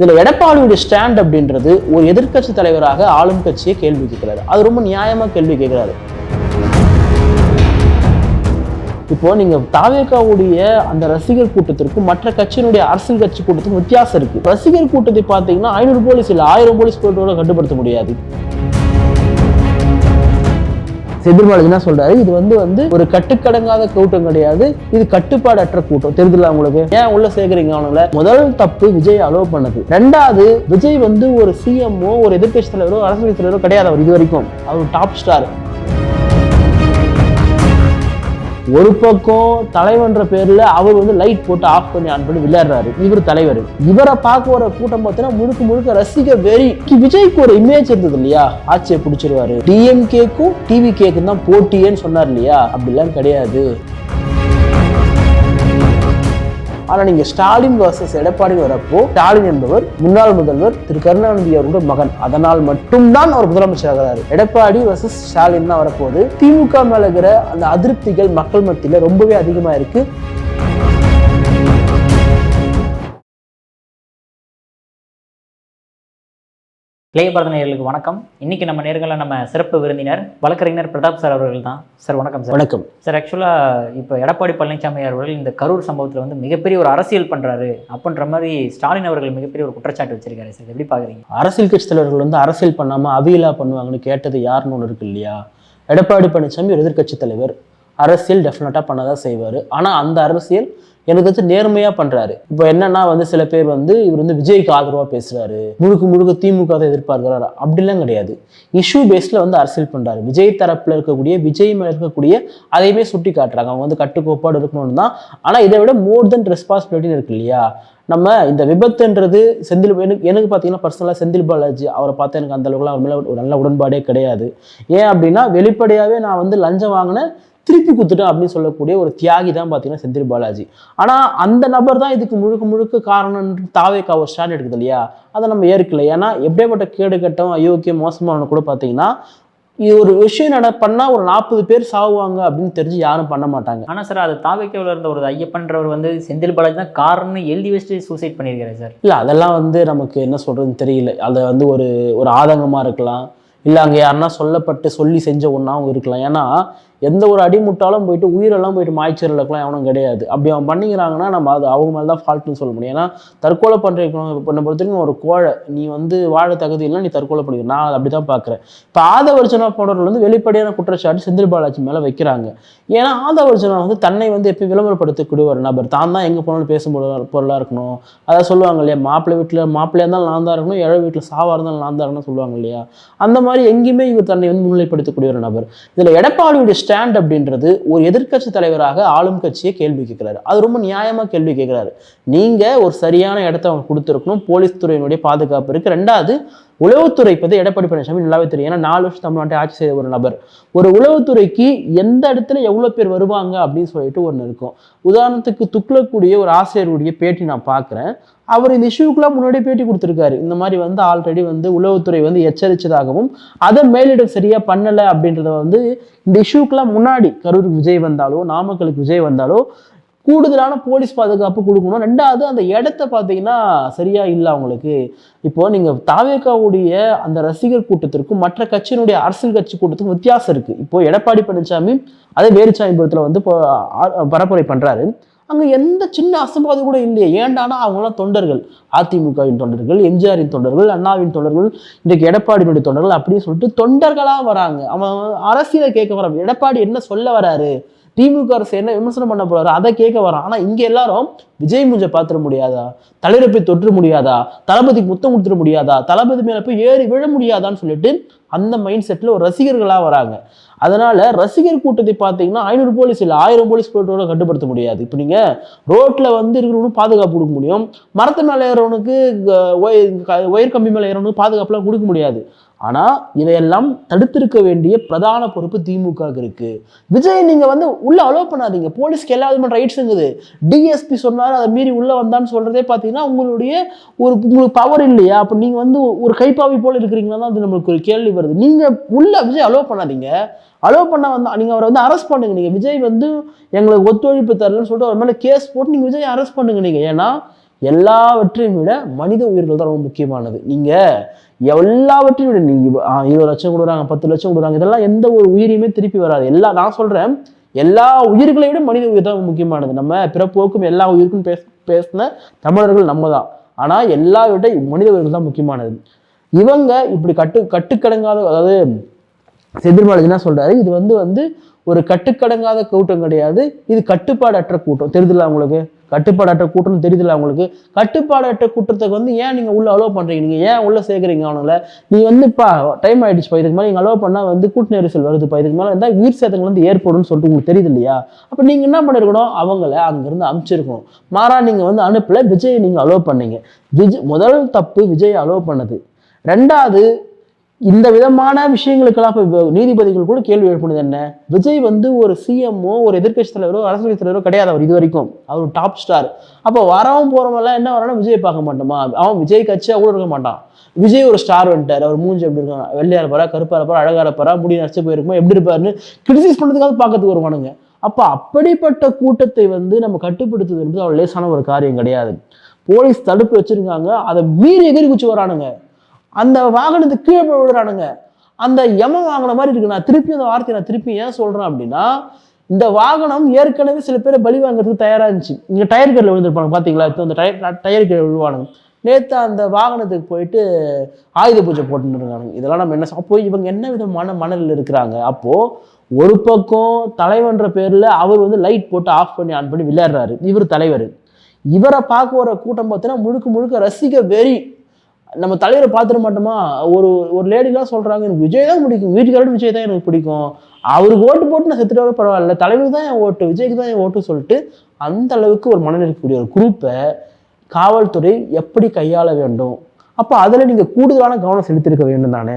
இதுல எடப்பாடியுடைய ஸ்டாண்ட் அப்படின்றது ஒரு எதிர்க்கட்சி தலைவராக ஆளும் கட்சியை கேள்வி கேட்கிறாரு. அது ரொம்ப நியாயமா கேள்வி கேட்கிறாரு. இப்போ நீங்க தாவேக்காவுடைய அந்த ரசிகர் கூட்டத்திற்கும் மற்ற கட்சியினுடைய அரசியல் கட்சி கூட்டத்துக்கும் வித்தியாசம் இருக்கு. ரசிகர் கூட்டத்தை பார்த்தீங்கன்னா ஐநூறு போலீஸ் இல்லை ஆயிரம் போலீஸ் கூட்டத்தோட கட்டுப்படுத்த முடியாது. செந்தில் என்ன சொல்றாரு. இது வந்து வந்து ஒரு கட்டுக்கடங்காத கூட்டம் கிடையாது. இது கட்டுப்பாடற்ற கூட்டம். தெரியுதுல உங்களுக்கு? ஏன் உள்ள சேர்க்குறீங்க அவங்கள முதல் தப்பு விஜய் அலோவ் பண்ணது. ரெண்டாவது விஜய் வந்து ஒரு சிஎம்ஓ ஒரு எதிர்கட்சி தலைவரோ அரசியல் தலைவரோ கிடையாது அவர் இது வரைக்கும். அவர் டாப் ஸ்டார் ஒரு பக்கம் தலைவன்ற பேர்ல அவர் வந்து லைட் போட்டு ஆஃப் பண்ணி ஆன் பண்ணி விளையாடுறாரு. இவர் தலைவர். இவரை பார்க்க வர கூட்டம் பார்த்தீங்கன்னா முழுக்க முழுக்க ரசிக வெறி. விஜய்க்கு ஒரு இமேஜ் இருந்தது இல்லையா? ஆட்சியை பிடிச்சிருவாரு. டிஎம்கேக்கும் டிவி கேக்கும் தான் போட்டியேன்னு சொன்னார் இல்லையா? அப்படிலாம் கிடையாது. ஆனா நீங்க ஸ்டாலின் வர்சஸ் எடப்பாடி வரப்போ ஸ்டாலின் என்பவர் முன்னாள் முதல்வர் திரு. கருணாநிதி அவருடைய மகன். அதனால் மட்டும்தான் அவர் முதலமைச்சராகிறார் எடப்பாடி வர்சஸ் ஸ்டாலின் தான் வரப்போகுது. திமுக மேல இருக்கிற அந்த அதிருப்திகள் மக்கள் மத்தியில ரொம்பவே அதிகமா இருக்கு. இளைய பாரத நேயர்களுக்கு வணக்கம். இன்னைக்கு நம்ம நேர்களில் நம்ம சிறப்பு விருந்தினர் வழக்கறிஞர் பிரதாப் சார் அவர்கள் தான். சார் வணக்கம் சார். வணக்கம். சார் ஆக்சுவலாக இப்போ எடப்பாடி பழனிசாமி அவர்கள் இந்த கரூர் சம்பவத்தில் வந்து மிகப்பெரிய ஒரு அரசியல் பண்ணுறாரு அப்படின்ற மாதிரி ஸ்டாலின் அவர்கள் மிகப்பெரிய ஒரு குற்றச்சாட்டு வச்சிருக்காரு சார். எப்படி பார்க்குறீங்க அரசியல் கட்சி தலைவர்கள் வந்து அரசியல் பண்ணாம அவியலா பண்ணுவாங்கன்னு கேட்டது யாருன்னு ஒன்று இருக்கு இல்லையா? எடப்பாடி பழனிசாமி ஒரு எதிர்க்கட்சி தலைவர். அரசியல் டெஃபினட்டா பண்ணதான் செய்வார். ஆனால் அந்த அரசியல் எனக்கு வந்து நேர்மையாக பண்ணுறாரு இப்போ என்னன்னா வந்து சில பேர் வந்து இவர் வந்து விஜய்க்கு ஆதரவாக பேசுகிறாரு முழுக்க முழுக்க திமுக தான் எதிர்பார்க்கிறாரு. அப்படிலாம் கிடையாது. இஷ்யூ பேஸில் வந்து அரசியல் பண்ணுறாரு விஜய் தரப்பில் இருக்கக்கூடிய விஜய் மேலே இருக்கக்கூடிய அதையுமே சுட்டி காட்டுறாங்க. அவங்க வந்து கட்டுக்கோப்பாடு இருக்கணும்னு தான். ஆனால் இதை விட மோர் தென் ரெஸ்பான்சிபிலிட்டின்னு இருக்கு இல்லையா? நம்ம இந்த விபத்துன்றது செந்தில் எனக்கு எனக்கு பார்த்தீங்கன்னா பர்சனலாக செந்தில் பாலாஜி அவரை பார்த்தா எனக்கு அந்த அளவுக்குலாம் அவர் மேலே ஒரு நல்ல உடன்பாடே கிடையாது. ஏன் அப்படின்னா வெளிப்படையாகவே நான் வந்து லஞ்சம் வாங்கினேன் திருப்பி கொடுத்துட்டேன் அப்படின்னு சொல்லக்கூடிய ஒரு தியாகி தான் பார்த்தீங்கன்னா செந்தில் பாலாஜி. ஆனால் அந்த நபர் தான் இதுக்கு முழுக்க முழுக்க காரணம் தாவேக்கா ஒரு ஸ்டாண்ட் எடுக்குது இல்லையா? அதை நம்ம ஏற்கல. ஏன்னா எப்படியாப்பட்ட கேடு கட்டம் அயோக்கியம் மோசமானவனு கூட பார்த்தீங்கன்னா இது ஒரு விஷயம் நட பண்ணால் ஒரு நாற்பது பேர் சாவுவாங்க அப்படின்னு தெரிஞ்சு யாரும் பண்ண மாட்டாங்க. ஆனால் சார் அது தாவைக்கவில் இருந்த ஒரு ஐயப்பன்றவர் வந்து செந்தில் பாலாஜி தான் காரணம்னு எழுதி வச்சுட்டு சூசைட் பண்ணியிருக்காரு சார் இல்லை அதெல்லாம் வந்து நமக்கு என்ன சொல்கிறதுன்னு தெரியல. அது வந்து ஒரு ஒரு ஆதங்கமாக இருக்கலாம். இல்லை அங்கே யாருன்னா சொல்லப்பட்டு சொல்லி செஞ்ச ஒன்றாவும் இருக்கலாம். ஏன்னா எந்த ஒரு அடிமுட்டாலும் போயிட்டு உயிரெல்லாம் போயிட்டு மாய்ச்சறதுக்கெல்லாம் எவனும் கிடையாது. அப்படி அவன் பண்ணிக்கிறாங்கன்னா நம்ம அது அவங்க மேலே தான் ஃபால்ட்டுன்னு சொல்ல முடியும். ஏன்னா தற்கொலை பண்ணுறவங்க பண்ண பொறுத்த வரைக்கும் ஒரு கோழை நீ வந்து வாழ தகுதி இல்லை நீ தற்கொலை பண்ணிக்க நான் அப்படி தான் பார்க்குறேன். இப்போ ஆதவர்ஜனா போன்றவர்கள் வந்து வெளிப்படையான குற்றச்சாட்டு செந்தில் பாலாஜி மேலே வைக்கிறாங்க. ஏன்னா ஆதவர்ஜனா வந்து தன்னை வந்து எப்பயும் விளம்பரப்படுத்தக்கூடிய ஒரு நபர். தான் தான் எங்கே போனாலும் பேசும் பொருளாக இருக்கணும். அதான் சொல்லுவாங்க இல்லையா மாப்பிள்ளை வீட்டில் மாப்பிள்ளையாக இருந்தாலும் நான் தான் இருக்கணும் ஏழை வீட்டில் சாவாக இருந்தாலும் நான் தான் இருக்கணும் சொல்லுவாங்க இல்லையா? அந்த மாதிரி எங்கேயுமே இவர் தன்னை வந்து முன்னிலைப்படுத்தக்கூடிய ஒரு நபர். இதில் எடப்பாடியுடைய ஸ்டாண்ட் அப்படின்றது ஒரு எதிர்க்கட்சி தலைவராக ஆளும் கட்சியை கேள்வி கேட்கிறாரு. அது ரொம்ப நியாயமாக கேள்வி கேட்கிறாரு. நீங்கள் ஒரு சரியான இடத்த அவங்க கொடுத்துருக்கணும். போலீஸ் துறையினுடைய பாதுகாப்பு இருக்குது ரெண்டாவது உளவுத்துறை பத்தி எடப்பாடி பழனிசாமி நல்லாவே தெரியும். ஏன்னா நாலு வருஷம் தமிழ்நாட்டை ஆட்சி செய்த ஒரு நபர். ஒரு உளவுத்துறைக்கு எந்த இடத்துல எவ்வளவு பேர் வருவாங்க அப்படின்னு சொல்லிட்டு ஒன்று இருக்கும். உதாரணத்துக்கு துக்ளக்கூடிய ஒரு ஆசிரியருடைய பேட்டி நான் பார்க்குறேன் அவர் இந்த இஷ்யூக்கெல்லாம் முன்னாடி பேட்டி கொடுத்துருக்காரு. இந்த மாதிரி வந்து ஆல்ரெடி வந்து உளவுத்துறை வந்து எச்சரித்ததாகவும் அதை மேலிடம் சரியா பண்ணலை அப்படின்றத வந்து இந்த இஷ்யூக்கெல்லாம் முன்னாடி கரூருக்கு விஜய் வந்தாலோ நாமக்கலுக்கு விஜய் வந்தாலோ கூடுதலான போலீஸ் பாதுகாப்பு கொடுக்கணும். ரெண்டாவது அந்த இடத்த பார்த்தீங்கன்னா சரியா இல்லை அவங்களுக்கு. இப்போ நீங்கள் தாவேக்காவுடைய அந்த ரசிகர் கூட்டத்திற்கும் மற்ற கட்சியினுடைய அரசியல் கட்சி கூட்டத்துக்கும் வித்தியாசம் இருக்கு. இப்போ எடப்பாடி பழனிசாமி அதே வேலுச்சாமிபுரத்தில் வந்து இப்போ பரப்புரை பண்றாரு. அங்கே எந்த சின்ன அசம்பாதம் கூட இல்லையே. ஏண்டானா அவங்களாம் தொண்டர்கள். அதிமுகவின் தொண்டர்கள் எம்ஜிஆரின் தொண்டர்கள் அண்ணாவின் தொண்டர்கள் இன்றைக்கு எடப்பாடியினுடைய தொண்டர்கள் அப்படின்னு சொல்லிட்டு தொண்டர்களாக வராங்க. அவன் அரசியலை கேட்க வர எடப்பாடி என்ன சொல்ல வராரு? திமுக அரசு என்ன விமர்சனம் பண்ண போறாரு அதை கேட்க வரோம் ஆனா இங்க எல்லாரும் விஜய் மூஞ்ச பாத்துட முடியாதா? தலைவரை போய் முடியாதா? தளபதிக்கு முத்தம் கொடுத்துட முடியாதா? தளபதி மேல போய் ஏறி விழ முடியாதான்னு சொல்லிட்டு அந்த மைண்ட் செட்ல ஒரு ரசிகர்களா வராங்க. அதனால ரசிகர் கூட்டத்தை பார்த்தீங்கன்னா ஐநூறு போலீஸ் இல்லை ஆயிரம் போலீஸ் போட்டோட கட்டுப்படுத்த முடியாது. இப்போ நீங்க ரோட்ல வந்து இருக்கிறவனுக்கு பாதுகாப்பு கொடுக்க முடியும். மரத்து மேலே ஏறவனுக்கு ஒயர் கம்பி மேலே ஏறவனுக்கு பாதுகாப்புலாம் கொடுக்க முடியாது. ஆனால் இதையெல்லாம் தடுத்திருக்க வேண்டிய பிரதான பொறுப்பு திமுகவுக்கு இருக்கு. விஜய் நீங்க வந்து உள்ள அலோவ் பண்ணாதீங்க. போலீஸ்க்கு எல்லா விதமான ரைட்ஸ் இருக்குது. டிஎஸ்பி சொன்னார் அதை மீறி உள்ள வந்தான்னு சொல்றதே பார்த்தீங்கன்னா உங்களுடைய ஒரு உங்களுக்கு பவர் இல்லையா? அப்போ நீங்க வந்து ஒரு கைப்பாவி போல இருக்கிறீங்களா தான் அது நம்மளுக்கு ஒரு கேள்வி வருது. நீங்க உள்ள விஜய் அலோவ் பண்ணாதீங்க. அலோவ் பண்ண வந்தா நீங்க அவரை வந்து அரெஸ்ட் பண்ணுங்க நீங்க. விஜய் வந்து எங்களுக்கு ஒத்துழைப்பு தரலன்னு சொல்லிட்டு அவர் மேலே கேஸ் போட்டு நீங்க விஜய் அரெஸ்ட் பண்ணுங்க நீங்க. ஏன்னா எல்லாவற்றையும் விட மனித உயிர்கள் தான் ரொம்ப முக்கியமானது. நீங்க எல்லாவற்றையும் விட நீங்க இருபது லட்சம் கொடுக்குறாங்க பத்து லட்சம் கொடுக்குறாங்க இதெல்லாம் எந்த ஒரு உயிரியுமே திருப்பி வராது. எல்லா நான் சொல்றேன் எல்லா உயிர்களை விட மனித உயிர் தான் முக்கியமானது. நம்ம பிறப்போக்கும் எல்லா உயிருக்கும் பேச பேசின தமிழர்கள் நம்ம தான். ஆனா எல்லா விட மனித உயிர்கள் தான் முக்கியமானது. இவங்க இப்படி கட்டு கட்டுக்கடங்காத அதாவது செந்தில்பாலாஜி என்ன சொல்றாரு? இது வந்து வந்து ஒரு கட்டுக்கடங்காத கூட்டம் கிடையாது. இது கட்டுப்பாடற்ற கூட்டம். தெரியுதுல்ல உங்களுக்கு? கட்டுப்பாடற்ற கூட்டம்னு தெரியுதுல அவங்களுக்கு? கட்டுப்பாடற்ற கூட்டத்துக்கு வந்து ஏன் நீங்கள் உள்ள அலோவ் பண்ணுறீங்க நீங்கள் ஏன் உள்ள சேர்க்குறீங்க அவனுங்கள? நீ வந்துப்பா டைம் ஆயிடுச்சுப்பா. இதுக்கு மேலே நீங்கள் அலோவ் பண்ணால் வந்து கூட்ட நெரிசல் வருதுப்பா இதுக்கு மேலே இருந்தால் உயிர் சேதங்கள் வந்து ஏற்படும்னு சொல்லிட்டு உங்களுக்கு தெரியுது இல்லையா? அப்போ நீங்கள் என்ன பண்ணிருக்கணும்? அவங்கள அங்கேருந்து அனுப்பிச்சிருக்கணும் மாறா நீங்கள் வந்து அனுப்பல. விஜய் நீங்கள் அலோவ் பண்ணீங்க. விஜய் முதல் தப்பு விஜய் அலோவ் பண்ணது. ரெண்டாவது இந்த விதமான விஷயங்களுக்கெல்லாம் இப்போ நீதிபதிகள் கூட கேள்வி எழுப்புனது என்ன? விஜய் வந்து ஒரு சிஎம்ஓ ஒரு எதிர்க்கட்சி தலைவரோ அரசியல் கட்சி தலைவரோ கிடையாது அவர் இது வரைக்கும் அவர் டாப் ஸ்டார் அப்போ வரவன் போறவங்கலாம் என்ன வரணும் விஜய் பார்க்க மாட்டோமா? அவன் விஜய் கட்சியாக கூட இருக்க மாட்டான். விஜய் ஒரு ஸ்டார் வந்துட்டார். அவர் மூஞ்சி எப்படி இருக்கான்? வெள்ளையா இருப்பாரா? கருப்பா இருப்பாரா? அழகா இருப்பாரா? முடி நடிச்சு போயிருக்குமா? எப்படி இருப்பாருன்னு கிரிட்டிசைஸ் பண்ணுறதுக்காக பார்க்கறதுக்கு வருவானுங்க. அப்போ அப்படிப்பட்ட கூட்டத்தை வந்து நம்ம கட்டுப்படுத்துவது என்பது அவ்வளோ லேசான ஒரு காரியம் கிடையாது. போலீஸ் தடுப்பு வச்சிருக்காங்க. அதை மீறி எகிரி குச்சி வரானுங்க. அந்த வாகனத்துக்கு கீழே போய் விழுறானுங்க. அந்த யம வாங்கின மாதிரி இருக்கு. நான் திருப்பி அந்த வார்த்தையை நான் திருப்பி ஏன் சொல்றேன் அப்படின்னா இந்த வாகனம் ஏற்கனவே சில பேர் பலி வாங்குறதுக்கு தயாராக இருந்துச்சு. இங்க டயர் கடையில் விழுந்திருப்பாங்க பாத்தீங்களா? இப்போ அந்த டயர் டயர் கீழே விழுவானுங்க. நேத்து அந்த வாகனத்துக்கு போயிட்டு ஆயுத பூஜை போட்டுன்னு இருக்கானுங்க இதெல்லாம் நம்ம என்ன அப்போ இவங்க என்ன விதமான மணலில் இருக்கிறாங்க? அப்போ ஒரு பக்கம் தலைவன்ற பேர்ல அவர் வந்து லைட் போட்டு ஆஃப் பண்ணி ஆன் பண்ணி விளையாடுறாரு. இவர் தலைவர். இவரை பார்க்க வர கூட்டம் பார்த்தீங்கன்னா முழுக்க முழுக்க ரசிக வெறி. நம்ம தலைவரை பார்த்துட மாட்டோமா? ஒரு ஒரு லேடிலாம் சொல்கிறாங்க எனக்கு விஜய் தான் பிடிக்கும். வீட்டுக்காரோட விஜய் தான் எனக்கு பிடிக்கும். அவருக்கு ஓட்டு போட்டு நான் செத்துட்டாவே பரவாயில்ல. தலைவருக்கு தான் என் ஓட்டு விஜய்க்கு தான் என் ஓட்டு சொல்லிட்டு அந்த அளவுக்கு ஒரு மனநிலை இருக்கக்கூடிய ஒரு குரூப்பை காவல்துறை எப்படி கையாள வேண்டும்? அப்போ அதில் நீங்கள் கூடுதலான கவனம் செலுத்தியிருக்க வேண்டும் தானே?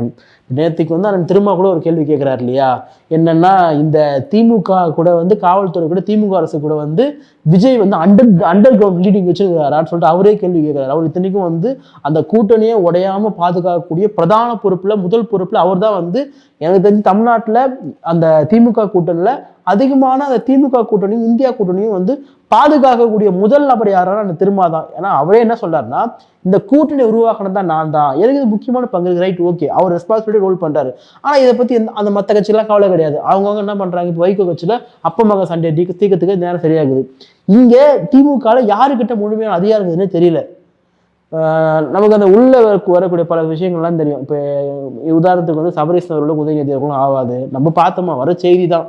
நேற்றுக்கு வந்து அண்ணன் திரும்ப கூட ஒரு கேள்வி கேட்குறாரு இல்லையா? என்னென்னா இந்த திமுக கூட வந்து காவல்துறை கூட திமுக அரசு கூட வந்து விஜய் வந்து அண்டர் அண்டர் கிரவுண்ட் லீடிங் வச்சிருக்காரான்னு சொல்லிட்டு அவரே கேள்வி கேட்குறாரு அவர் இத்தனைக்கும் வந்து அந்த கூட்டணியை உடையாமல் பாதுகாக்கக்கூடிய பிரதான பொறுப்பில் முதல் பொறுப்பில் அவர் தான் வந்து எனக்கு தெரிஞ்சு தமிழ்நாட்டில் அந்த திமுக கூட்டணியில் அதிகமான அந்த திமுக கூட்டணியும் இந்தியா கூட்டணியும் வந்து பாதுகாக்கக்கூடிய முதல் நபர் யாரானா அந்த திருமா தான். ஏன்னா அவரே என்ன சொல்றாருன்னா இந்த கூட்டணி உருவாக்கினது தான் நான் தான் எனக்கு முக்கியமான பங்கு ரைட் ஓகே அவர் ரெஸ்பான்சிபிலிட்டி ரோல் பண்றாரு. ஆனா இதை பத்தி அந்த மற்ற கட்சியெலாம் கவலை கிடையாது. அவங்கவுங்க என்ன பண்றாங்க? இப்போ வைகோ கட்சியில் அப்ப மக சண்டை தீக்க தீக்கத்துக்கு நேரம் சரியாகுது. இங்கே திமுகவில் யாருக்கிட்ட முழுமையான அதிகாரம் இருக்குதுன்னு தெரியல. ஆஹ் நமக்கு அந்த உள்ள வரக்கூடிய பல விஷயங்கள்லாம் தெரியும். இப்போ உதாரணத்துக்கு வந்து சபரீஷ் அவர்களும் உதயநிதி அவர்களும் ஆகாது நம்ம பார்த்தோமா? வர செய்தி தான்.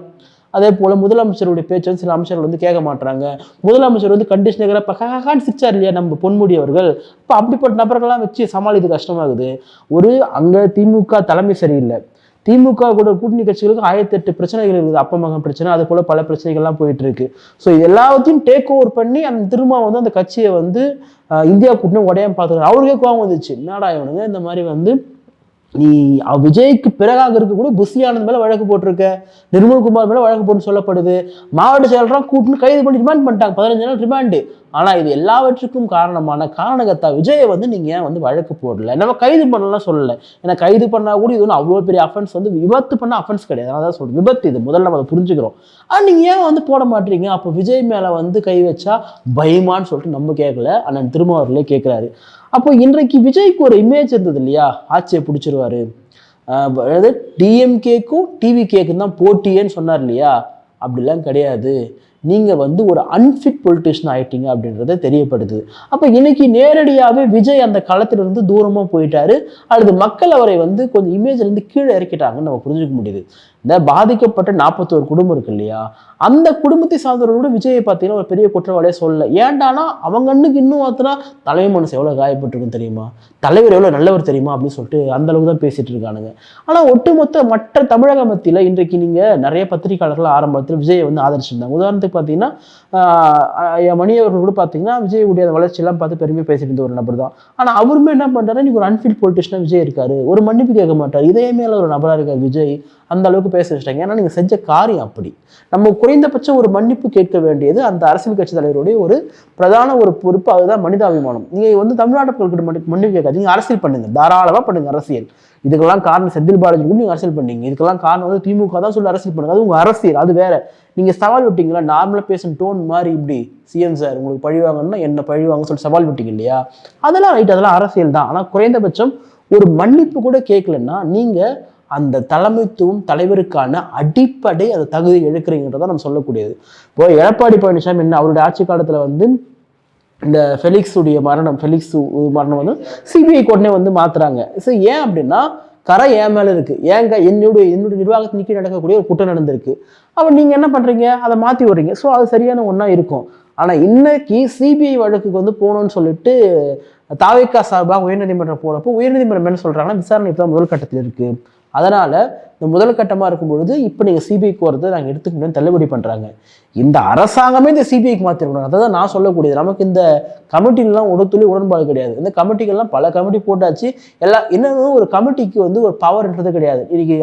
அதே போல் முதலமைச்சருடைய பேச்சு வந்து சில அமைச்சர்கள் வந்து கேட்க மாட்டாங்க முதலமைச்சர் வந்து கண்டிஷனராக பகான்னு சிரிச்சார் இல்லையா நம்ம பொன்முடி அவர்கள்? இப்போ அப்படிப்பட்ட நபர்கள்லாம் வச்சு சமாளித்து கஷ்டமாகுது. ஒரு அங்கே திமுக தலைமை சரியில்லை. திமுக கூட கூட்டணி கட்சிகளுக்கு ஆயிரத்தி எட்டு பிரச்சனைகள் இருக்குது. அப்பமகம் பிரச்சனை அது போல பல பிரச்சனைகள்லாம் போயிட்டு இருக்கு ஸோ இது எல்லாத்தையும் டேக் ஓவர் பண்ணி அந்த திரும்ப வந்து அந்த கட்சியை வந்து இந்தியா கூட்டணி உடையாம பார்த்துக்கிறார். அவருக்கே கோவம் வந்துச்சு. என்னடா இவனுங்க? இந்த மாதிரி வந்து நீ விஜய்க்கு பிறகாக இருக்கக்கூடிய புஷி ஆனந்த் மேலே வழக்கு போட்டிருக்க. நிர்மல்குமார் மேலே வழக்கு போட்டு சொல்லப்படுது. மாவட்ட செயலராக கூட்டுன்னு கைது பண்ணி ரிமாண்ட் பண்ணிட்டாங்க. பதினஞ்சு நாள் ரிமாண்டு ஆனால் இது எல்லாவற்றுக்கும் காரணமான காரணகத்தா விஜயை வந்து நீங்கள் ஏன் வந்து வழக்கு போடல? நம்ம கைது பண்ணலாம் சொல்லலை. ஏன்னா கைது பண்ணால் கூட இது ஒன்றும் அவ்வளோ பெரிய அஃபென்ஸ் வந்து விபத்து பண்ண அஃபென்ஸ் கிடையாது. அதான் சொல்றேன். விபத்து இது. முதல்ல நம்ம அதை புரிஞ்சுக்கிறோம். ஆனால் நீங்கள் ஏன் வந்து போட மாட்டீங்க? அப்போ விஜய் மேலே வந்து கை வச்சா பயமான்னு சொல்லிட்டு நம்ம கேட்கல அண்ணன் திருமாவூர்லேயே கேட்குறாரு அப்போ இன்றைக்கு விஜய்க்கு ஒரு இமேஜ் இருந்தது இல்லையா? ஆட்சியை பிடிச்சிருவாரு. அதாவது டிஎம்கேக்கும் டிவிகேக்கும் தான் போட்டியேன்னு சொன்னார் இல்லையா? அப்படிலாம் கிடையாது. நீங்கள் வந்து ஒரு அன்ஃபிட் பொலிட்டிஷியன் ஆயிட்டீங்க அப்படின்றத தெரியப்படுது. அப்போ இன்னைக்கு நேரடியாகவே விஜய் அந்த களத்திலிருந்து தூரமாக போயிட்டாரு. அல்லது மக்கள் அவரை வந்து கொஞ்சம் இமேஜ்லேருந்து கீழே இறக்கிட்டாங்கன்னு நம்ம புரிஞ்சுக்க முடியுது. இந்த பாதிக்கப்பட்ட நாற்பத்தோரு குடும்பம் இருக்கு இல்லையா? அந்த குடும்பத்தை சார்ந்தவர்களோட விஜயை பார்த்தீங்கன்னா ஒரு பெரிய குற்றவாளியே சொல்லல. ஏன்டானா அவங்க கண்ணுக்கு இன்னும் பார்த்தனா தலைமை மனசு எவ்வளோ காயப்பட்டிருக்கும் தெரியுமா? தலைவர் எவ்வளோ நல்லவர் தெரியுமா? அப்படின்னு சொல்லிட்டு அந்த அளவுக்கு தான் பேசிட்டு இருக்கானுங்க. ஆனால் ஒட்டுமொத்த மற்ற தமிழக மத்தியில் இன்றைக்கு நீங்கள் நிறைய பத்திரிகையாளர்கள் ஆரம்பத்தில் விஜயை வந்து ஆதரிச்சிருந்தாங்க. உதாரணத்துக்கு பார்த்தீங்கன்னா ஆஹ் மணி அவர்கள் கூட பார்த்தீங்கன்னா விஜயுடைய உடைய வளர்ச்சியெல்லாம் பார்த்து பெருமையாக பேசிட்டு இருந்த ஒரு நபர் தான். ஆனால் அவருமே என்ன பண்ணுறாரு இன்னைக்கு ஒரு அன்ஃபிட் பொலிட்டிஷனாக விஜய் இருக்காரு. ஒரு மன்னிப்பு கேட்க மாட்டார். இதே மேலே ஒரு நபராக இருக்கார் விஜய். அந்த அளவுக்கு பேச வச்சிட்டாங்க. ஏன்னா நீங்கள் செஞ்ச காரியம் அப்படி. நம்ம குறைந்தபட்சம் ஒரு மன்னிப்பு கேட்க வேண்டியது அந்த அரசியல் கட்சி தலைவருடைய ஒரு பிரதான ஒரு பொறுப்பு. அதுதான் மனிதாபிமானம். நீங்கள் வந்து தமிழ்நாட்டு மக்கள்கிட்ட மன்னி மன்னிப்பு கேட்காதீங்க. அரசியல் பண்ணுங்க. தாராளமாக பண்ணுங்க அரசியல். இதுக்கெல்லாம் காரணம் செந்தில் பாலாஜி கூட நீங்கள் அரசியல் பண்ணீங்க. இதுக்கெல்லாம் காரணம் வந்து திமுக தான் சொல்லி அரசியல் பண்ணுங்க. அது உங்கள் அரசியல். அது வேற. நீங்கள் சவால் விட்டீங்களா? நார்மலாக பேசும் டோன் மாதிரி இப்படி சிஎம் சார் உங்களுக்கு பழிவாங்கன்னா என்ன பழிவாங்க சொல்லி சவால் விட்டீங்க இல்லையா? அதெல்லாம் ரைட் அதெல்லாம் அரசியல் தான். ஆனால் குறைந்தபட்சம் ஒரு மன்னிப்பு கூட கேட்கலன்னா நீங்கள் அந்த தலைமைத்துவம் தலைவருக்கான அடிப்படை அந்த தகுதி எடுக்கிறீங்கன்றதை நம்ம சொல்லக்கூடியது. இப்போ எடப்பாடி பழனிசாமி என்ன அவருடைய ஆட்சி காலத்தில் வந்து இந்த ஃபெலிக்ஸ் உடைய மரணம் ஃபெலிக்ஸ் மரணம் வந்து சிபிஐ உடனே வந்து மாத்துறாங்க. ஸோ ஏன் அப்படின்னா கரை ஏன் மேலே இருக்கு. ஏங்க என்னுடைய என்னுடைய நிர்வாகத்தின் கீழ் நடக்கக்கூடிய ஒரு குற்றம் நடந்திருக்கு. அப்போ நீங்கள் என்ன பண்ணுறீங்க அதை மாற்றி விடுறீங்க. ஸோ அது சரியான ஒன்றா இருக்கும். ஆனால் இன்னைக்கு சிபிஐ வழக்குக்கு வந்து போகணும்னு சொல்லிட்டு தாவேக்கா சார்பாக உயர்நீதிமன்றம் போனப்போ உயர்நீதிமன்றம் என்ன சொல்கிறாங்கன்னா விசாரணை இப்போ முதல் கட்டத்தில் இருக்குது அதனால் இந்த முதல் கட்டமாக இருக்கும் பொழுது இப்போ நீங்கள் சிபிஐக்கு வரது நாங்கள் எடுத்துக்கணும்னு தள்ளுபடி பண்ணுறாங்க இந்த அரசாங்கமே இந்த சிபிஐக்கு மாற்றிருக்கணும் அதை தான் நான் சொல்லக்கூடியது. நமக்கு இந்த கமிட்டிலாம் ஒரு துளி உடன்பாடு கிடையாது. இந்த கமிட்டிகள்லாம் பல கமிட்டி போட்டாச்சு. எல்லா என்னன்னு ஒரு கமிட்டிக்கு வந்து ஒரு பவர்ன்றது கிடையாது. இன்னைக்கு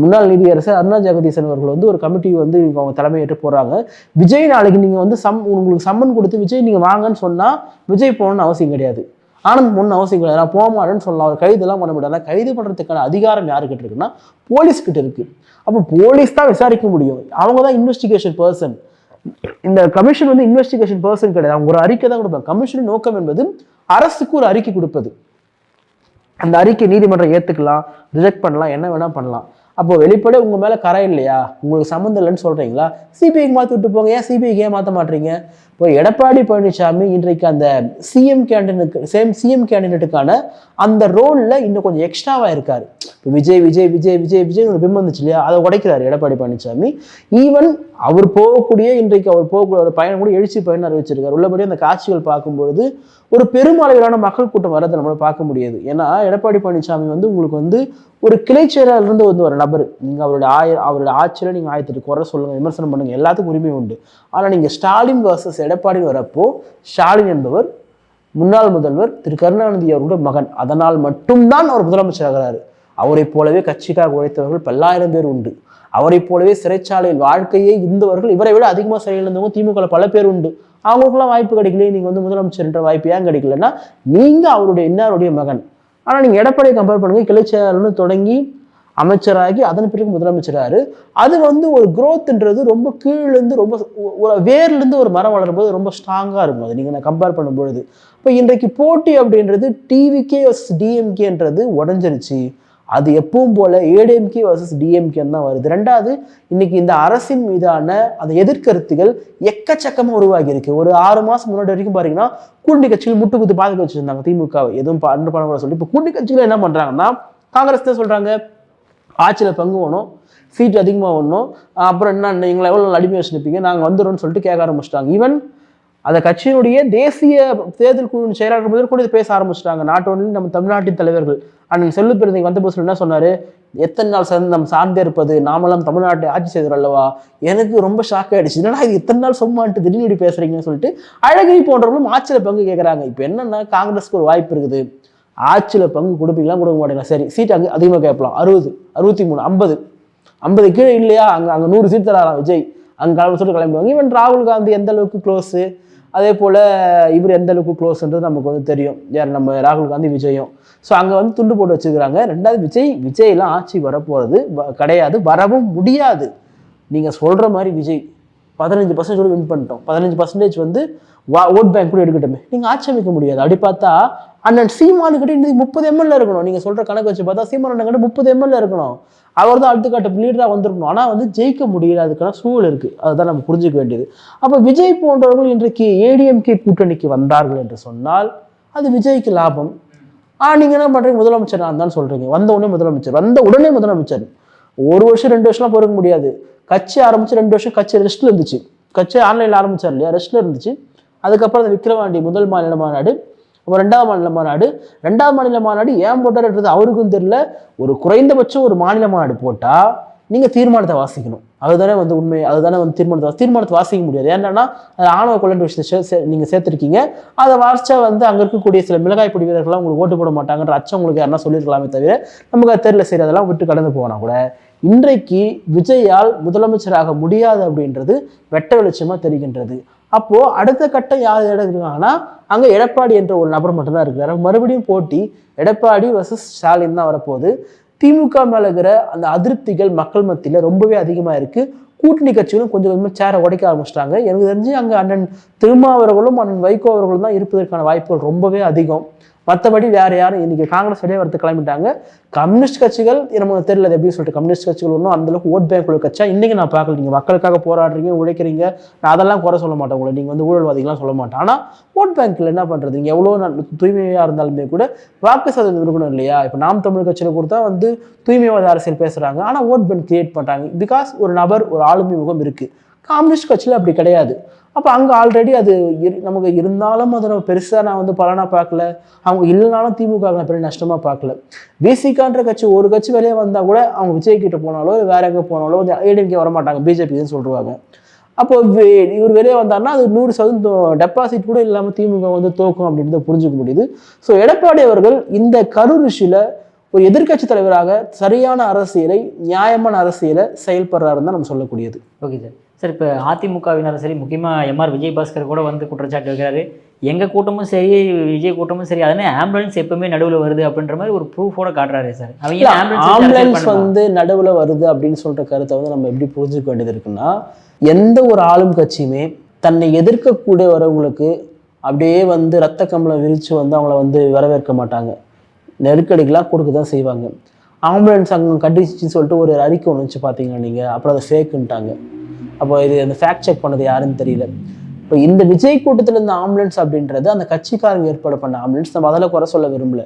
முன்னாள் நீதியரசர் அருணா ஜெகதீசன் அவர்கள் வந்து ஒரு கமிட்டி வந்து இவங்க அவங்க தலைமையேற்று போகிறாங்க விஜய் நாளைக்கு நீங்கள் வந்து சம் உங்களுக்கு சம்மன் கொடுத்து விஜய் நீங்கள் வாங்கன்னு சொன்னால் விஜய் போகணும்னு அவசியம் கிடையாது. ஆனந்த் முன்ன அவசியம் கிடையாது நான் போக மாட்டேன்னு சொல்லலாம். அவர் கைதெல்லாம் பண்ண முடியாது. கைது பண்றதுக்கான அதிகாரம் யாருக்கிட்ட இருக்குன்னா போலீஸ் கிட்ட இருக்கு. அப்போ போலீஸ் தான் விசாரிக்க முடியும். அவங்க தான் இன்வெஸ்டிகேஷன் பர்சன் இந்த கமிஷன் வந்து இன்வெஸ்டிகேஷன் பர்சன் கிடையாது. அவங்க ஒரு அறிக்கை தான் கொடுப்பாங்க. கமிஷனின் நோக்கம் என்பது அரசுக்கு ஒரு அறிக்கை கொடுப்பது. அந்த அறிக்கை நீதிமன்றம் ஏத்துக்கலாம் ரிஜெக்ட் பண்ணலாம் என்ன வேணா பண்ணலாம். அப்போ வெளிப்படை உங்க மேல கரை இல்லையா? உங்களுக்கு சம்மந்தம் இல்லைன்னு சொல்றீங்களா? சிபிஐக்கு மாத்தி விட்டு போங்க. ஏன் சிபிஐக்கு ஏன் மாத்த மாட்டீங்க? இப்போ எடப்பாடி பழனிசாமி இன்றைக்கு அந்த சிஎம் கேண்டிடேட் சேம் சிஎம் கேண்டிடேட்டுக்கான அந்த ரோலில் இன்னும் கொஞ்சம் எக்ஸ்ட்ராவாக இருக்கார். இப்போ விஜய் விஜய் விஜய் விஜய் விஜய் ஒரு பிம்பம் வந்துச்சு இல்லையா? அதை உடைக்கிறாரு எடப்பாடி பழனிசாமி. ஈவன் அவர் போகக்கூடிய இன்றைக்கு அவர் போகக்கூடிய ஒரு பயணம் கூட எழுச்சி பயணம் அறிவிச்சிருக்கார் உள்ளபடி அந்த காட்சிகள் பார்க்கும்பொழுது ஒரு பெருமளவிலான மக்கள் கூட்டம் வரதை நம்மளால பார்க்க முடியாது. ஏன்னா எடப்பாடி பழனிசாமி வந்து உங்களுக்கு வந்து ஒரு கிளைச்சேரில் இருந்து வந்து ஒரு நபர். நீங்கள் அவருடைய ஆய அவருடைய ஆட்சியில் நீங்கள் ஆயிரத்தெட்டு குறை சொல்லுங்கள் விமர்சனம் பண்ணுங்கள் எல்லாத்துக்கும் உரிமை உண்டு. ஆனால் நீங்கள் ஸ்டாலின் வர்சஸ் எடப்பாடி வரப்போ ஸ்டாலின் என்பவர் முன்னாள் முதல்வர் திரு கருணாநிதி அவருடைய மகன். அதனால் மட்டும்தான் அவர் முதலமைச்சர் ஆகிறாரு. அவரைப் போலவே கட்சிக்காக உழைத்தவர்கள் பல்லாயிரம் பேர் உண்டு. அவரைப் போலவே சிறைச்சாலையில் வாழ்க்கையே இருந்தவர்கள் இவரை விட அதிகமாக சிறையில் இருந்தவங்க திமுக பல பேர் உண்டு. அவங்களுக்குலாம் வாய்ப்பு கிடைக்கலையே நீங்கள் வந்து முதலமைச்சர் என்ற வாய்ப்பு ஏன் கிடைக்கலன்னா நீங்கள் அவருடைய இன்னாருடைய மகன். ஆனால் நீங்கள் எடப்பாடியை கம்பேர் பண்ணுங்க கிளைச்சேரல்னு தொடங்கி அமைச்சராகி அதன் பிறகு முதலமைச்சராரு. அது வந்து ஒரு குரோத்ன்றது ரொம்ப கீழேருந்து ரொம்ப ஒரு வேர்லேருந்து ஒரு மரம் வளரும்போது ரொம்ப ஸ்ட்ராங்காக இருக்கும். அது நீங்கள் நான் கம்பேர் பண்ணும்பொழுது. இப்போ இன்றைக்கு போட்டி அப்படின்றது டிவிகே வர்சஸ் டிஎம்கேன்றது உடஞ்சிருச்சு. அது எப்பவும் போல ஏடிஎம்கே வர்சஸ் டிஎம்கேன்னு தான் வருது. ரெண்டாவது இன்னைக்கு இந்த அரசின் மீதான அந்த எதிர்கருத்துகள் எக்கச்சக்கமாக உருவாகி இருக்கு ஒரு ஆறு மாசம் முன்னாடி வரைக்கும் பாத்தீங்கன்னா கூட்டணி கட்சிகள் முட்டு குத்து பாதுகாத்து வச்சிருந்தாங்க. திமுக எதுவும் பண்ண பண்ண சொல்லி இப்போ கூட்டணி கட்சிகள் என்ன பண்றாங்கன்னா காங்கிரஸ் தான் சொல்றாங்க. ஆட்சியில் பங்கு வேணும் சீட் அதிகமாக வேணும். அப்புறம் என்ன எங்களை எவ்வளோ நாள் அடிமை வச்சுருப்பீங்க நாங்கள் வந்துடும்னு சொல்லிட்டு கேட்க ஆரம்பிச்சிட்டாங்க. ஈவன் அந்த கட்சியினுடைய தேசிய தேர்தல் குழு செயலாளர் முதல் கூட பேச ஆரம்பிச்சிட்டாங்க. நாட் ஒன்லி நம்ம தமிழ்நாட்டின் தலைவர்கள். அண்ணன் செல்லு பிறந்தைக்கு வந்த போது என்ன சொன்னார்? எத்தனை நாள் சேர்ந்து நம்ம சார்ந்தே இருப்பது? நாமெல்லாம் தமிழ்நாட்டை ஆட்சி செய்தோம் அல்லவா? எனக்கு ரொம்ப ஷாக் ஆகிடுச்சு என்னடா இது எத்தனை நாள் சும்மாட்டு திடீர்னு பேசுகிறீங்கன்னு பேசுறீங்கன்னு சொல்லிட்டு அழகிரி போன்றவர்களும் ஆட்சியில் பங்கு கேட்குறாங்க இப்போ என்னென்னா காங்கிரஸ்க்கு ஒரு வாய்ப்பு இருக்குது. ஆட்சியில் பங்கு கொடுப்பீங்களா கொடுக்க மாட்டீங்களா? சரி சீட் அங்கே அதிகமாக கேட்கலாம் அறுபது அறுபத்தி மூணு ஐம்பது. ஐம்பது கீழே இல்லையா? அங்கே அங்கே நூறு சீட் தராராம் விஜய். அங்கே கிளம்பி சொல்லிட்டு கிளம்பிடுவாங்க. ஈவன் ராகுல் காந்தி எந்த அளவுக்கு க்ளோஸு அதே போல் இவர் எந்த அளவுக்கு க்ளோஸ்ன்றது நமக்கு வந்து தெரியும். யார்? நம்ம ராகுல் காந்தி விஜயும். ஸோ அங்கே வந்து துண்டு போட்டு வச்சுக்கிறாங்க. ரெண்டாவது விஜய் விஜய்லாம் ஆட்சி வரப்போகிறது வ- கிடையாது வரவும் முடியாது. நீங்கள் சொல்கிற மாதிரி விஜய் பதினஞ்சு பர்சன்டேஜ் வின் பண்ணிட்டோம். பதினஞ்சு பர்சன்டேஜ் வந்து வா ஓட் பேங்க் கூட எடுக்கட்டுமே. நீங்கள் ஆட்சி முடியாது. அப்படி பார்த்தா அண்ணன் சீமானுக்கிட்ட இன்னைக்கு முப்பது எம்எல்ஏ இருக்கணும். நீங்கள் சொல்கிற கணக்கு வச்சு பார்த்தா சீமான் அண்ணன் முப்பது எம்எல்ஏ இருக்கணும். அவர் தான் அடுத்துக்காட்டு லீடராக வந்திருக்கணும். ஆனால் வந்து ஜெயிக்க முடியல. அதுக்கான சூழல் இருக்குது அதுதான் நம்ம புரிஞ்சுக்க வேண்டியது. அப்போ விஜய் போன்றவர்கள் இன்றைக்கு ஏடிஎம்கே கூட்டணிக்கு வந்தார்கள் என்று சொன்னால் அது விஜய்க்கு லாபம். ஆ நீங்கள் என்ன பண்ணுறீங்க முதலமைச்சர் நான் தான் சொல்கிறீங்க வந்த உடனே முதலமைச்சர். வந்த உடனே முதலமைச்சர். ஒரு வருஷம் ரெண்டு வருஷம்லாம் பொறுக்க முடியாது. கட்சி ஆரம்பித்து ரெண்டு வருஷம் கட்சி ரெஸ்ட்டில் இருந்துச்சு. கட்சி ஆன்லைனில் ஆரம்பித்தார் இல்லையா? ரெஸ்ட்டில் இருந்துச்சு. அதுக்கப்புறம் அந்த விக்ரவாண்டி முதல் மாநில மாநாடு அப்புறம் ரெண்டாவது மாநில மாநாடு. ரெண்டாவது மாநில மாநாடு ஏன் போட்டார்ன்றது அவருக்கும் தெரியல. ஒரு குறைந்தபட்சம் ஒரு மாநில மாநாடு போட்டால் நீங்கள் தீர்மானத்தை வாசிக்கணும். அதுதானே வந்து உண்மை அதுதானே வந்து தீர்மானத்தை தீர்மானத்தை வாசிக்க முடியாது. என்னன்னா அது ஆணவ கொள்ளன்ற விஷயத்தை சே- சேர்த்துருக்கீங்க. அதை வாசிச்சா வந்து அங்கே இருக்கக்கூடிய சில மிளகாய் பொடி வீரர்கள்லாம் உங்களுக்கு ஓட்டு போட மாட்டாங்கன்ற அச்சம் உங்களுக்கு யாருன்னா சொல்லியிருக்கலாமே தவிர நமக்கு அது தெரியல சரி அதெல்லாம் விட்டு கடந்து போனால் கூட இன்றைக்கு விஜயால் முதலமைச்சராக முடியாது அப்படின்றது வெட்ட வெளிச்சமாக தெரிகின்றது. அப்போ அடுத்த கட்டம் யார் எடுக்கிறாங்கன்னா அங்க எடப்பாடி என்ற ஒரு நபர் மட்டும்தான் இருக்கிறார். மறுபடியும் போட்டி எடப்பாடி வர்சஸ் ஸ்டாலின் தான் வரப்போகுது. திமுக மேல இருக்கிற அந்த அதிருப்திகள் மக்கள் மத்தியில் ரொம்பவே அதிகமாக இருக்கு. கூட்டணி கட்சிகளும் கொஞ்சம் கொஞ்சமாக சேரை உடைக்க ஆரம்பிச்சிட்டாங்க. எனக்கு தெரிஞ்சு அங்கே அண்ணன் திருமாவர்களும் அண்ணன் வைகோ அவர்களும் தான் இருப்பதற்கான வாய்ப்புகள் ரொம்பவே அதிகம். மற்றபடி வேறு யாரும் இன்றைக்கி காங்கிரஸ் வெளியே வரது கிளம்பிட்டாங்க. கம்யூனிஸ்ட் கட்சிகள் நமக்கு தெரியல எப்படி சொல்லிட்டு கம்யூனிஸ்ட் கட்சிகள் ஒன்றும் அந்தளவுக்கு ஓட் பேங்க் உள்ள கட்சியா இன்னைக்கு நான் பார்க்கல. நீங்கள் மக்களுக்காக போராடுறீங்க உழைக்கிறீங்க. நான் அதெல்லாம் குறை சொல்ல மாட்டேன் உங்களை. நீங்கள் வந்து ஊழல்வாதிகளாம் சொல்ல மாட்டேன். ஆனால் ஓட் பேங்க்கில் என்ன பண்ணுறது நீங்கள் எவ்வளோ தூய்மையாக இருந்தாலுமே கூட வாக்கு சதவீதம் இருக்கணும் இல்லையா? இப்போ நாம் தமிழ் கட்சியில் கொடுத்தா வந்து தூய்மைவாத அரசியல் பேசுகிறாங்க ஆனால் ஓட் பேங்க் கிரியேட் பண்ணுறாங்க பிகாஸ் ஒரு நபர் ஒரு ஆளுமை முகம் இருக்குது காம்யூனிஸ்ட் கட்சியில் அப்படி கிடையாது. அப்போ அங்கே ஆல்ரெடி அது இரு- நமக்கு இருந்தாலும் அதை நம்ம பெருசாக நான் வந்து பலனாக பார்க்கல. அவங்க இல்லைனாலும் திமுக நான் பெரிய நஷ்டமாக பார்க்கல. பிசிகான்ற கட்சி ஒரு கட்சி வெளியே வந்தால் கூட அவங்க விஜய் கிட்ட போனாலோ இல்லை வேற எங்கே போனாலோ வந்து ஏடிஎம்கே வர மாட்டாங்க பிஜேபின்னு சொல்லுவாங்க அப்போ இவர் வெளியே வந்தாருன்னா அது நூறு சதவீதம் டெபாசிட் கூட இல்லாமல் திமுக வந்து தோக்கும் அப்படின்றத புரிஞ்சுக்க முடியுது. ஸோ எடப்பாடி அவர்கள் இந்த கரூர் இஷ்யூல ஒரு எதிர்க்கட்சி தலைவராக சரியான அரசியலை நியாயமான அரசியலை செயல்படுறாருன்னு தான் நம்ம சொல்லக்கூடியது. Okay sir. சார் இப்போ அதிமுகவினரும் சரி முக்கியமாக எம்ஆர் விஜயபாஸ்கர் கூட வந்து குற்றச்சாட்டு வைக்கிறாரு. எங்கள் கூட்டமும் சரி விஜய் கூட்டமும் சரி அதனே ஆம்புலன்ஸ் எப்பவுமே நடுவில் வருது அப்படின்ற மாதிரி ஒரு ப்ரூஃபோட காட்டுறாரு சார். அவங்க ஆம்புலன்ஸ்? வந்து நடுவுல வருது அப்படின்னு சொல்ற கருத்தை வந்து நம்ம எப்படி புரிஞ்சுக்க வேண்டியது இருக்குன்னா எந்த ஒரு ஆளும் கட்சியுமே தன்னை எதிர்க்கக்கூடிய வரவங்களுக்கு அப்படியே வந்து ரத்த கம்பளம் விரிச்சு வந்து அவங்கள வந்து வரவேற்க மாட்டாங்க. நெருக்கடிகளாக கொடுக்க தான் செய்வாங்க. ஆம்புலன்ஸ் அங்கே கண்டிச்சுன்னு சொல்லிட்டு ஒரு அறிக்கை ஒன்று வச்சு பார்த்தீங்கன்னா நீங்கள் அப்புறம் அதை ஃபேக்குன்ட்டாங்க அப்போ இது அந்த ஃபேக்ட் செக் பண்ணது யாருன்னு தெரியல. இப்போ இந்த விஜய் கூட்டத்தில் இருந்த ஆம்புலன்ஸ் அப்படின்றது அந்த கட்சிக்காரங்க ஏற்பாடு பண்ண ஆம்புலன்ஸ் நம்ம அதில் குறை சொல்ல விரும்பல.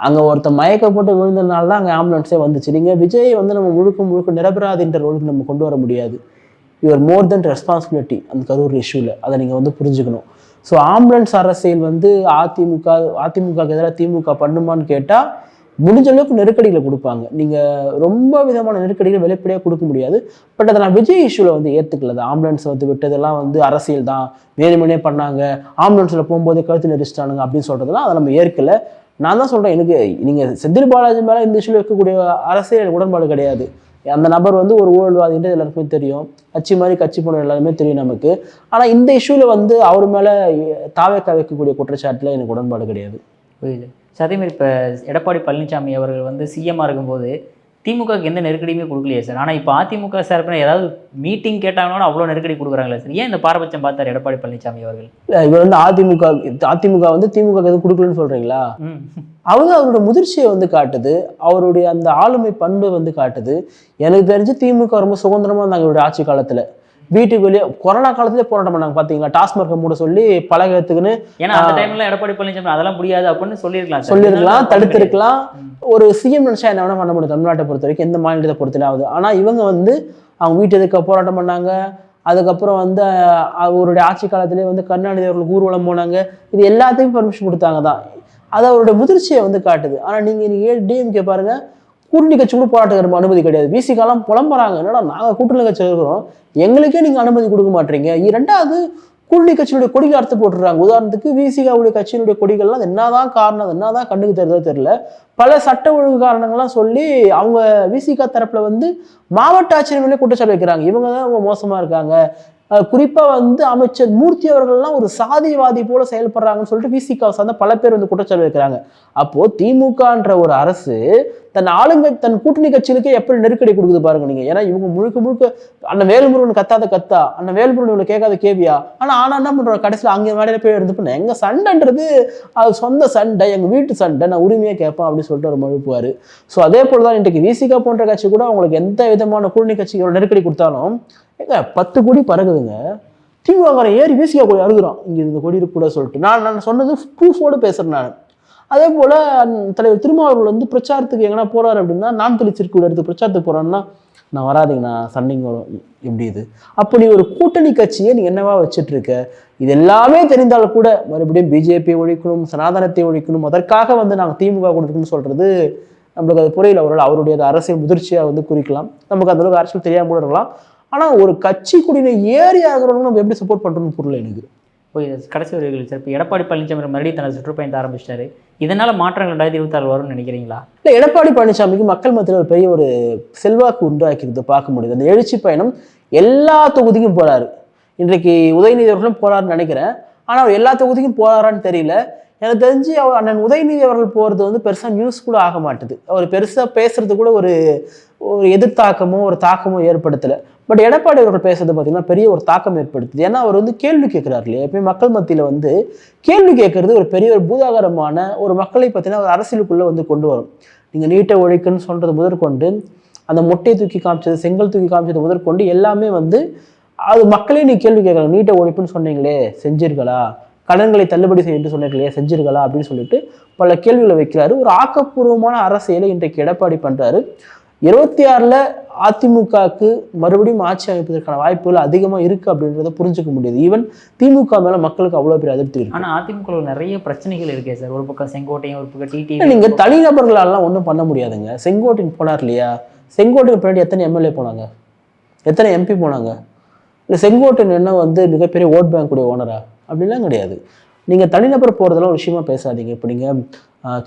அங்கே ஒருத்தன் மயக்க போட்டு விழுந்ததுனால தான் அங்கே ஆம்புலன்ஸே வந்துச்சு. நீங்கள் விஜய் வந்து நம்ம முழுக்க முழுக்க நிரபராதின்ற ரோலுக்கு நம்ம கொண்டு வர முடியாது. யுவர் மோர் தென் ரெஸ்பான்சிபிலிட்டி அந்த கரூர் இஷ்யூவில் அதை நீங்கள் வந்து புரிஞ்சுக்கணும். ஸோ ஆம்புலன்ஸ் அரசியல் வந்து அதிமுக அதிமுக எதிராக திமுக பண்ணுமான்னு கேட்டால் முடிஞ்ச அளவுக்கு நெருக்கடிகளை கொடுப்பாங்க. நீங்கள் ரொம்ப விதமான நெருக்கடிகளை வெளிப்படையாக கொடுக்க முடியாது. பட் அதை நான் விஜய் இஷ்யூவில் வந்து ஏற்றுக்கல ஆம்புலன்ஸ் வந்து விட்டதெல்லாம் வந்து அரசியல் தான். வேணுமனே பண்ணாங்க. ஆம்புலன்ஸில் போகும்போது கழுத்து நெரிச்சிட்டானுங்க அப்படின்னு சொல்கிறதெல்லாம் அதை நம்ம ஏற்கல. நான் தான் சொல்கிறேன் எனக்கு நீங்கள் செந்தில் பாலாஜி மேலே இந்த இஷ்யூவில் இருக்கக்கூடிய அரசியல் எனக்கு உடன்பாடு கிடையாது. அந்த நபர் வந்து ஒரு ஊழல்வாதின்றது எல்லாருக்குமே தெரியும். கட்சி மாதிரி கட்சி போன எல்லாருமே தெரியும் நமக்கு. ஆனால் இந்த இஷ்யூவில் வந்து அவர் மேலே தாவே வைக்கக்கூடிய குற்றச்சாட்டில் எனக்கு உடன்பாடு கிடையாது. புரியல சார் அதே மாதிரி இப்போ எடப்பாடி பழனிசாமி அவர்கள் வந்து சிஎம்மாக இருக்கும்போது திமுகக்கு எந்த நெருக்கடியுமே கொடுக்கலையே சார். ஆனால் இப்போ அதிமுக சார்பில் ஏதாவது மீட்டிங் கேட்டாங்கன்னா அவ்வளோ நெருக்கடி கொடுக்குறாங்களே சார். ஏன் இந்த பாரபட்சம் பார்த்தார் எடப்பாடி பழனிசாமி அவர்கள்? இவர் வந்து அதிமுக அதிமுக வந்து திமுக எதுவும் கொடுக்கலன்னு சொல்றீங்களா? ம். அவங்க அவரோட முதிர்ச்சியை வந்து காட்டுது அவருடைய அந்த ஆளுமை பண்பு வந்து காட்டுது. எனக்கு தெரிஞ்சு திமுக ரொம்ப சுதந்திரமா இருந்தாங்க இவருடைய ஆட்சி காலத்துல. வீட்டுக்கு வெளியே கொரோனா காலத்திலே போராட்டம் பண்ணாங்க பாத்தீங்களா? டாஸ்மார்க்கை மூட சொல்லி பழகத்துக்குன்னு ஏன்னா அந்த டைம்ல எடப்பாடி பழனிசாமி அதெல்லாம் முடியாது அப்படின்னு சொல்லியிருக்கலாம். சொல்லியிருக்கலாம் தடுத்திருக்கலாம். ஒரு சிஎம் நினைச்சா என்ன வேணா பண்ண முடியும் தமிழ்நாட்டை பொறுத்த வரைக்கும் எந்த மாநிலத்தை பொறுத்தலாவது. ஆனா இவங்க வந்து அவங்க வீட்டு எதுக்க போராட்டம் பண்ணாங்க? அதுக்கப்புறம் வந்து அவருடைய ஆட்சி காலத்திலே வந்து கருணாநிதி அவர்களுக்கு ஊர்வலம் போனாங்க. இது எல்லாத்துக்கும் பர்மிஷன் கொடுத்தாங்க தான். அது அவருடைய முதிர்ச்சியை வந்து காட்டுது. ஆனா நீங்க இன்னைக்கு டிஎம்கே பாருங்க கூட்டணி கட்சி கூட போராட்டத்துக்கு அனுமதி கிடையாது. விசிகாலாம் புலம்புறாங்க. என்னடா நாங்கள் கூட்டணி கட்சி இருக்கிறோம். எங்களுக்கே நீங்கள் அனுமதி கொடுக்க மாட்டீங்க. இரண்டாவது கூட்டணி கட்சியினுடைய கொடிகள் அறுத்து போட்டுறாங்க உதாரணத்துக்கு விசிகாவுடைய கட்சியினுடைய கொடிகள்லாம் அது என்னதான் காரணம் அது என்னதான் கண்ணுக்கு தெரியுதோ தெரியல. பல சட்ட ஒழுங்கு காரணங்கள்லாம் சொல்லி அவங்க விசிகா தரப்புல வந்து மாவட்ட ஆட்சியர் மேலே குற்றச்சாட்டு வைக்கிறாங்க. இவங்க தான் ரொம்ப மோசமா இருக்காங்க. குறிப்பாக குறிப்பா வந்து அமைச்சர் மூர்த்தி அவர்கள்லாம் ஒரு சாதிவாதி போல செயல்படுறாங்கன்னு சொல்லிட்டு விசிகா சார்ந்த பல பேர் வந்து குற்றச்சாட்டு வைக்கிறாங்க. அப்போ திமுகன்ற ஒரு அரசு தன் ஆளுங்க தன் கூட்டணி கட்சிகளுக்கு எப்படி நெருக்கடி கொடுக்குது பாருங்க நீங்க. ஏன்னா இவங்க முழுக்க முழுக்க அண்ணன் வேல்முருகன் கத்தாத கத்தா அண்ணன் வேல்முருகன் இவங்களை கேட்காத கேவியா. ஆனா ஆனா என்ன பண்றோம் கடைசியில் அங்கே மேடையில போய் இருந்து பண்ண எங்க சண்டைன்றது? அது சொந்த சண்டை எங்க வீட்டு சண்டை நான் உரிமையை கேட்பேன் அப்படின்னு சொல்லிட்டு ஒரு மழுப்புவாரு. ஸோ அதே போலதான் இன்றைக்கு விசிகா போன்ற கட்சி கூட அவங்களுக்கு எந்த விதமான கூட்டணி கட்சிகளோட நெருக்கடி கொடுத்தாலும் ஏங்க பத்து கோடி பறகுதுங்க திமுக ஏறி விசிகா கொடி அழுகுறான். இங்க இந்த கொடி கூட சொல்லிட்டு. நான் நான் சொன்னது ப்ரூஃபோடு பேசுறேன் நான். அதே போல் அந் தலைவர் திருமாவர்கள் வந்து பிரச்சாரத்துக்கு எங்கன்னா போகிறார் அப்படின்னா நான் தொழிற்சிற்குள்ள எடுத்து பிரச்சாரத்துக்கு போகிறான்னா நான் வராதீங்கண்ணா சண்டைங்க வரும். எப்படி இது? அப்போ நீ ஒரு கூட்டணி கட்சியை நீ என்னவா வச்சிட்ருக்க இது எல்லாமே தெரிந்தாலும் கூட மறுபடியும் பிஜேபி ஒழிக்கணும் சனாதனத்தை ஒழிக்கணும் அதற்காக வந்து நாங்கள் திமுக கொடுக்கணும்னு சொல்கிறது நம்மளுக்கு அது புரியல. அவரோட அவருடைய அரசியல் முதிர்ச்சியாக வந்து குறிக்கலாம். நமக்கு அந்த அளவுக்கு அரசியல் தெரியாம கூட இருக்கலாம். ஆனால் ஒரு கட்சி குடியினை ஏறி ஆகிறவங்க நம்ம எப்படி சப்போர்ட் பண்ணுறோம்னு புரியல எனக்கு. போய் கடைசி வரைகள் சார் இப்போ எடப்பாடி பழனிசாமி மறுபடியும் தனது சுற்றுப்பயணத்தை ஆரம்பிச்சிட்டாரு. இதனால மாற்றங்கள் ரெண்டாயிரத்தி இருபத்தாறு வரும்னு நினைக்கிறீங்களா? இல்லை எடப்பாடி பழனிசாமிக்கு மக்கள் மத்தியில் ஒரு பெரிய ஒரு செல்வாக்கு உண்டாக்கிறது பார்க்க முடியுது. அந்த எழுச்சி பயணம் எல்லா தொகுதிக்கும் போறாரு. இன்றைக்கு உதயநிதி அவர்களும் போறாருன்னு நினைக்கிறேன். ஆனால் அவர் எல்லா தொகுதிக்கும் போறாரான்னு தெரியல. எனக்கு தெரிஞ்சு அவர் அண்ணன் உதயநிதி அவர்கள் போகிறது வந்து பெருசாக நியூஸ் கூட ஆக மாட்டுது. அவர் பெருசாக பேசுறது கூட ஒரு ஒரு எதிர்த்தாக்கமோ ஒரு தாக்கமோ ஏற்படுத்தலை. பட் எடப்பாடி அவர்கள் பேசுறது பார்த்தீங்கன்னா பெரிய ஒரு தாக்கம் ஏற்படுத்துது. ஏன்னா அவர் வந்து கேள்வி கேட்குறாரு இல்லையா? எப்பயும் மக்கள் மத்தியில் வந்து கேள்வி கேட்கறது ஒரு பெரிய ஒரு பூதாகரமான ஒரு மக்களை பார்த்தீங்கன்னா ஒரு அரசியலுக்குள்ளே வந்து கொண்டு வரும். நீங்கள் நீட்டை ஒழிக்குன்னு சொல்கிறது முதற்கொண்டு அந்த மொட்டையை தூக்கி காமிச்சது செங்கல் தூக்கி காமிச்சது முதற்கொண்டு எல்லாமே வந்து அது மக்களே நீ கேள்வி கேட்கலாம் நீட்டை ஒழிப்புன்னு சொன்னீங்களே செஞ்சீர்களா? கடன்களை தள்ளுபடி செய்ய சொன்னீங்களே செஞ்சீர்களா? அப்படின்னு சொல்லிட்டு பல கேள்விகளை வைக்கிறாரு. ஒரு ஆக்கப்பூர்வமான அரசியலை இன்றைக்கு எடப்பாடி பண்ணுறாரு இருபத்தி ஆறில் அதிமுகவுக்கு மறுபடியும் ஆட்சி அமைப்பதற்கான வாய்ப்புகள் அதிகமாக இருக்குது அப்படின்றத புரிஞ்சுக்க முடியுது. ஈவன் திமுக மேலே மக்களுக்கு அவ்வளோ பெரிய அதிருப்தி இருக்கு. ஆனால் அதிமுக நிறைய பிரச்சனைகள் இருக்கே சார். ஒரு பக்கம் செங்கோட்டையும் ஒரு பக்கம் டிடி இல்ல, நீங்க தனிநபர்களாலாம் ஒன்றும் பண்ண முடியாதுங்க. செங்கோட்டையன் போனார் இல்லையா? செங்கோட்டையன் பின்னாடி எத்தனை எம்எல்ஏ போனாங்க? எத்தனை எம்பி போனாங்க? இல்லை செங்கோட்டையன் என்ன வந்து மிகப்பெரிய ஓட் பேங்க் உடைய ஓனரா அப்படிலாம் கிடையாது. நீங்கள் தனிநபர் போகிறதெல்லாம் ஒரு விஷயமா பேசாதீங்க. இப்போ நீங்கள்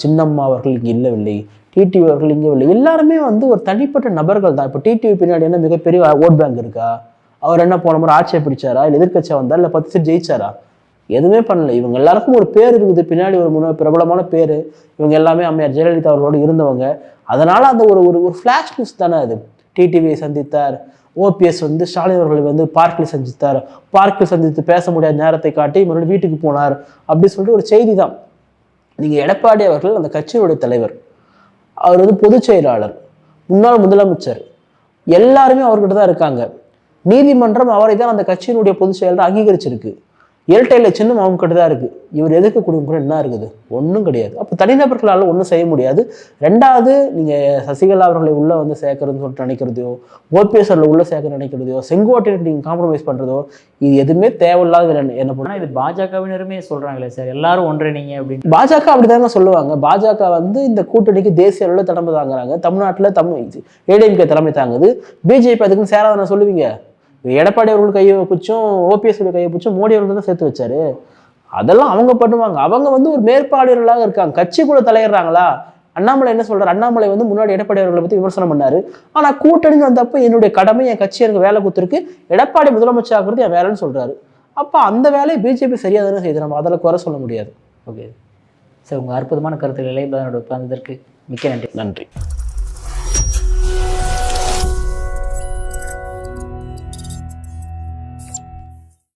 சின்னம்மா அவர்கள் இங்கே இல்லவில்லை. டிடிவி அவர்கள் இங்கே இல்லை எல்லாருமே வந்து ஒரு தனிப்பட்ட நபர்கள் தான். இப்போ டிடிவி பின்னாடி என்ன மிகப்பெரிய ஓட் பேங்க் இருக்கா? அவர் என்ன போன முறை ஆட்சியை பிடிச்சாரா? இல்லை எதிர்கட்சியாக வந்தா இல்லை பத்து சீட் ஜெயிச்சாரா? எதுவுமே பண்ணல. இவங்க எல்லாருக்கும் ஒரு பேர் இருக்குது. பின்னாடி ஒரு முன்ன பிரபலமான பேர். இவங்க எல்லாமே அம்மையார் ஜெயலலிதா அவர்களோடு இருந்தவங்க. அதனால் அந்த ஒரு ஒரு ஒரு ஃப்ளாஷ் நியூஸ் தானே அது. டிடிவியை சந்தித்தார். ஓபிஎஸ் வந்து ஸ்டாலின் அவர்களை வந்து பார்க்கில் சந்தித்தார். பார்க்கில் சந்தித்து பேச முடியாத நேரத்தை காட்டி மறுபடியும் வீட்டுக்கு போனார். அப்படி சொல்லிட்டு ஒரு செய்தி தான் நீங்கள் எடப்பாடி அவர்கள் அந்த கட்சியினுடைய தலைவர். அவர் வந்து பொதுச் செயலாளர் முன்னாள் முதலமைச்சர். எல்லாருமே அவர்கிட்ட தான் இருக்காங்க. நீதிமன்றம் அவரை தான் அந்த கட்சியினுடைய பொதுச் செயலாளர் அங்கீகரிச்சிருக்கு. இரட்டையில சின்னம் அவங்க கிட்ட தான் இருக்கு. இவர் எதுக்கு கொடுக்க என்ன இருக்குது? ஒன்றும் கிடையாது. அப்போ தனிநபர்களால் ஒன்றும் செய்ய முடியாது. ரெண்டாவது நீங்கள் சசிகலா அவர்களை உள்ளே வந்து சேர்க்கறதுன்னு சொல்லிட்டு நினைக்கிறதையோ ஓபிஎஸ் அவர்களை உள்ளே சேர்க்க நினைக்கிறதையோ செங்கோட்டையனுக்கு நீங்கள் காம்ப்ரமைஸ் பண்ணுறதோ இது எதுவுமே தேவையில்லாத என்ன பண்ண ஆனால் இது பாஜகவினருமே சொல்றாங்களே சார். எல்லாரும் ஒன்றிணைங்க அப்படின்னு. பாஜக அப்படிதாங்க சொல்லுவாங்க. பாஜக வந்து இந்த கூட்டணிக்கு தேசிய அளவில் தலைமை தாங்குறாங்க. தமிழ்நாட்டில் தமிழ் ஏடிஎம்கே தலைமை தாங்குது. பிஜேபி அதுக்குன்னு சேராதன சொல்லுவீங்க. எடப்பாடி அவர்கள் கையை பிடிச்சும் ஓபிஎஸ் கையை பிடிச்சும் மோடி அவர்கள் தான் சேர்த்து வச்சாரு. அதெல்லாம் அவங்க பண்ணுவாங்க. அவங்க வந்து ஒரு மேற்பாளர்களாக இருக்காங்க. கட்சிக்குள்ள தலையிடுறாங்களா? அண்ணாமலை என்ன சொல்றாரு? அண்ணாமலை வந்து முன்னாடி எடப்பாடி அவர்களை பத்தி விமர்சனம் பண்ணாரு. ஆனா கூட்டணி வந்தப்ப என்னுடைய கடமை என் கட்சி எனக்கு வேலை கொடுத்துருக்கு. எடப்பாடி முதலமைச்சர் ஆகிறது என் வேலைன்னு சொல்றாரு. அப்ப அந்த வேலையை பிஜேபி சரியா தானே செய்யுது? நம்ம அதில் குறை சொல்ல முடியாது. ஓகே. சார் உங்கள் அற்புதமான கருத்துக்களை இளையபாதனோட உட்கார்ந்ததற்கு மிக்க நன்றி. நன்றி.